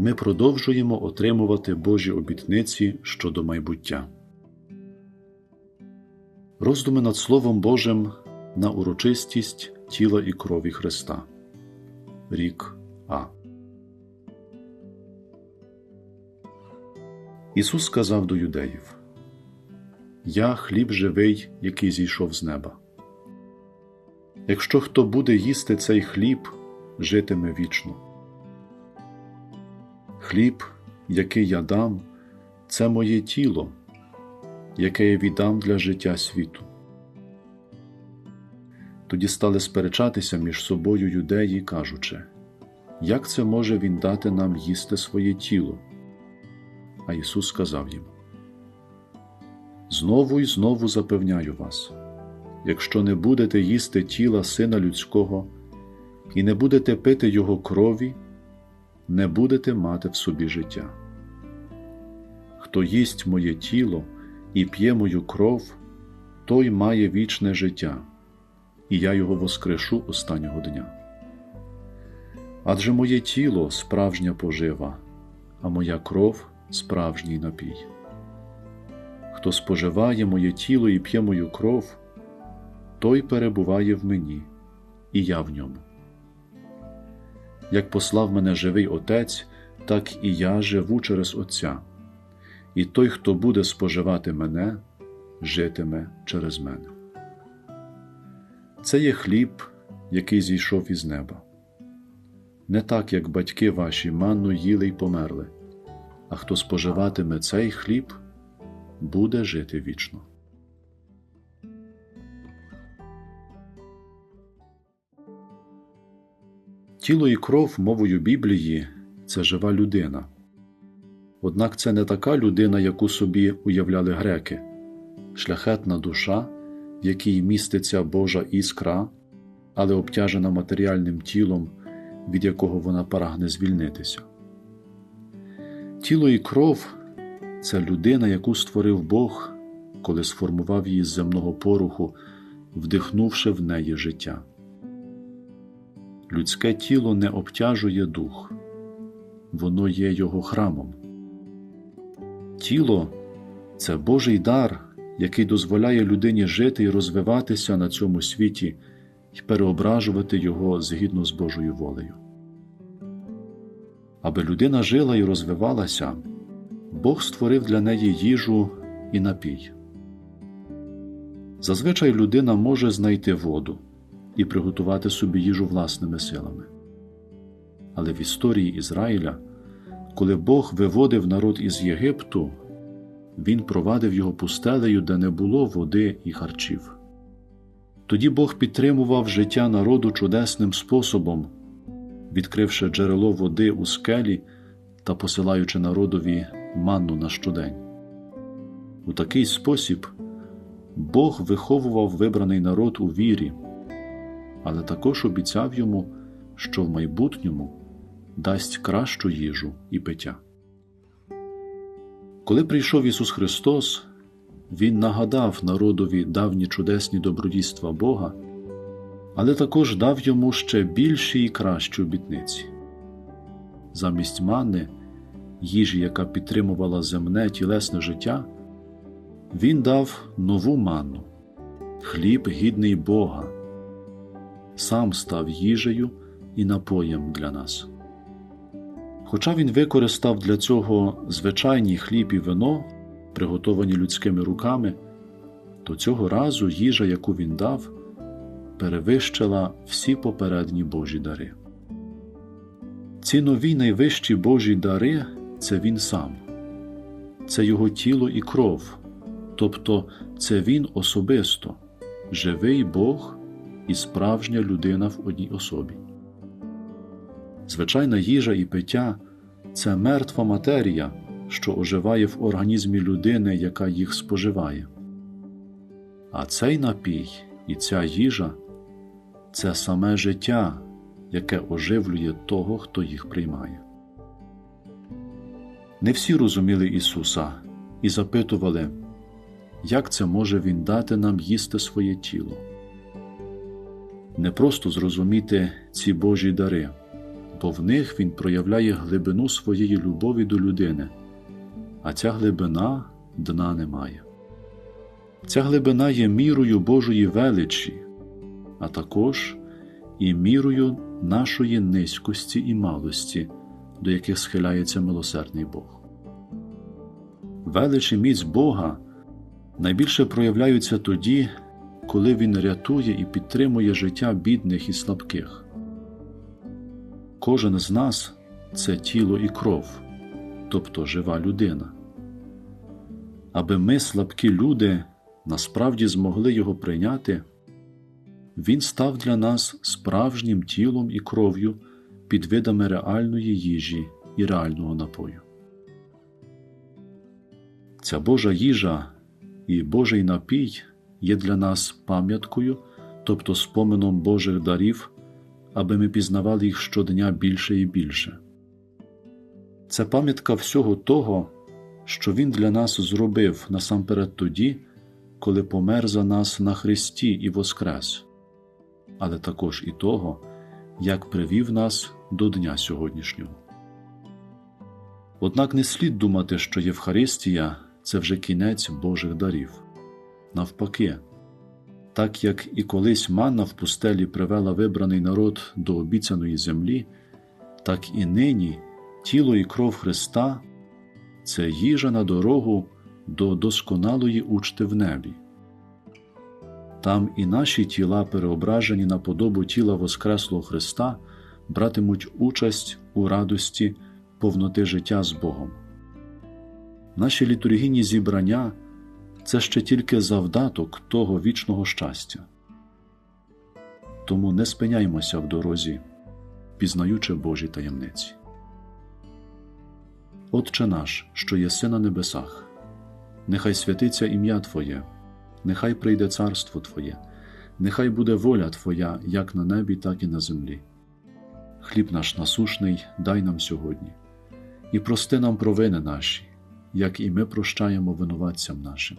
ми продовжуємо отримувати Божі обітниці щодо майбуття. Роздуми над Словом Божим на урочистість тіла і крові Христа. Рік А. Ісус сказав до юдеїв Я хліб живий, який зійшов з неба. Якщо хто буде їсти цей хліб, житиме вічно. Хліб, який я дам, це моє тіло, яке я віддам для життя світу. Тоді стали сперечатися між собою юдеї, кажучи, як це може він дати нам їсти своє тіло? А Ісус сказав їм: Знову й знову запевняю вас, якщо не будете їсти тіла Сина Людського і не будете пити Його крові, не будете мати в собі життя. Хто їсть моє тіло і п'є мою кров, той має вічне життя, і я його воскрешу останнього дня. Адже моє тіло справжня пожива, а моя кров справжній напій. Хто споживає моє тіло і п'є мою кров, той перебуває в мені, і я в ньому. Як послав мене живий Отець, так і я живу через Отця, і той, хто буде споживати мене, житиме через мене. Це є хліб, який зійшов із неба. Не так, як батьки ваші манну їли й померли, а хто споживатиме цей хліб, буде жити вічно. Тіло і кров мовою Біблії це жива людина. Однак це не така людина, яку собі уявляли греки, шляхетна душа, в якій міститься Божа іскра, але обтяжена матеріальним тілом, від якого вона прагне звільнитися. Тіло і кров це людина, яку створив Бог, коли сформував її з земного поруху, вдихнувши в неї життя людське тіло не обтяжує дух, воно є його храмом. Тіло це Божий дар, який дозволяє людині жити і розвиватися на цьому світі і переображувати його згідно з Божою волею. Аби людина жила і розвивалася, Бог створив для неї їжу і напій. Зазвичай людина може знайти воду і приготувати собі їжу власними силами. Але в історії Ізраїля, коли Бог виводив народ із Єгипту, Він провадив його пустелею, де не було води і харчів. Тоді Бог підтримував життя народу чудесним способом, відкривши джерело води у скелі та посилаючи народові манну на щодень. У такий спосіб Бог виховував вибраний народ у вірі але також обіцяв йому, що в майбутньому дасть кращу їжу і пиття. Коли прийшов Ісус Христос, Він нагадав народові давні чудесні добродійства Бога, але також дав йому ще більші і кращі обітниці. Замість мани, їжі, яка підтримувала земне тілесне життя, Він дав нову манну, хліб гідний Бога сам став їжею і напоєм для нас. Хоча він використав для цього звичайні хліб і вино, приготовані людськими руками, то цього разу їжа, яку він дав, перевищила всі попередні Божі дари. Ці нові найвищі Божі дари це він сам, це його тіло і кров, тобто це він особисто, живий Бог і справжня людина в одній особі. Звичайна їжа і пиття це мертва матерія, що оживає в організмі людини, яка їх споживає. А цей напій і ця їжа це саме життя, яке оживлює того, хто їх приймає. Не всі розуміли Ісуса і запитували, як це може Він дати нам їсти своє тіло не просто зрозуміти ці Божі дари, бо в них Він проявляє глибину своєї любові до людини, а ця глибина дна не має. Ця глибина є мірою Божої величі, а також і мірою нашої низькості і малості, до яких схиляється милосердний Бог. Велич і міць Бога найбільше проявляються тоді, коли Він рятує і підтримує життя бідних і слабких. Кожен з нас це тіло і кров, тобто жива людина. Аби ми, слабкі люди, насправді змогли його прийняти, Він став для нас справжнім тілом і кров'ю під видами реальної їжі і реального напою. Ця Божа їжа і Божий напій є для нас пам'яткою, тобто споменом Божих дарів, аби ми пізнавали їх щодня більше і більше. Це пам'ятка всього того, що Він для нас зробив насамперед тоді, коли помер за нас на Христі і воскрес, але також і того, як привів нас до дня сьогоднішнього. Однак не слід думати, що Євхаристія це вже кінець Божих дарів. Навпаки, так як і колись манна в пустелі привела вибраний народ до обіцяної землі, так і нині тіло і кров Христа це їжа на дорогу до досконалої учти в небі. Там і наші тіла, переображені на подобу тіла Воскреслого Христа, братимуть участь у радості повноти життя з Богом. Наші літургійні зібрання це ще тільки завдаток того вічного щастя. Тому не спиняймося в дорозі, пізнаючи Божі таємниці. Отче наш, що єси на небесах, нехай святиться ім'я Твоє, нехай прийде царство Твоє, нехай буде воля Твоя як на небі, так і на землі. Хліб наш насушний дай нам сьогодні, і прости нам провини наші, як і ми прощаємо винуватцям нашим.